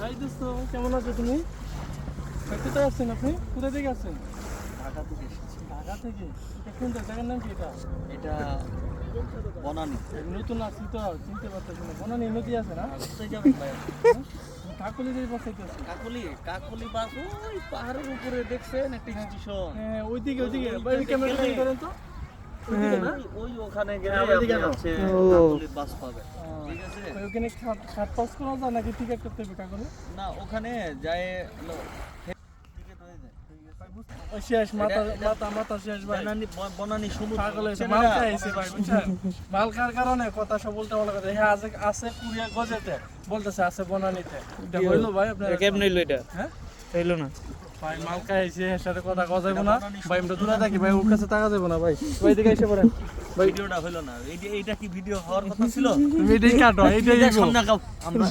High দোস্ত কেমন আছো তুমি? কোথায় আছেন আপনি? কোথা থেকে আছেন? ঢাকা থেকে এসেছি। ঢাকা থেকে? এটা কোন জায়গার নাম কি এটা? এটা বনানি। নতুন আসছি তো চিনতে পারতেছি না। বনানি নদী আছে না? কোথায় যাবেন ভাই? কাকুলি আছে। কাকলি? কাকলি বাস ওই পাহাড়ের উপরে দেখছেন একটা স্টেশন। হ্যাঁ ওইদিকে ওইদিকে। ক্যামেরা করেন তো? ওই ওখানে গেলে হ্যাঁ, ওইদিকে আপনি না? হচ্ছে বাস পাবে ঠিক আছে ওখানে খাট খাট পাস করা যায় নাকি টিকিট করতে হবে কাকুলি না ওখানে যায় হলো টিকিট হয়ে যায় ও শেষ মাথা মাথা মাথা শেষ ভাই বনানি বনানি সমুদ্র পাগল হয়েছে মাল খাইছে ভাই বুঝছেন মাল খাওয়ার কারণে কথা সব উল্টা পাল্টা কথা হ্যাঁ আছে আছে কুড়িয়া গজেতে বলতেছে আছে বনানিতে এটা হইল ভাই আপনার কেমন হইল এটা হ্যাঁ হইল না ভাই মাল খাইছে এর সাথে কথা গজাইবো না। ভাই আমরা দূরে থাকি ভাই ওর কাছে টাকা দেবো না ভাই। ভাই দিকে এসে পড়েন। ভাই ভিডিওটা হলো না এইটা এইটা কি ভিডিও হওয়ার কথা ছিল? তুমি এটাই কাটো এইটাই সামনে আমরা।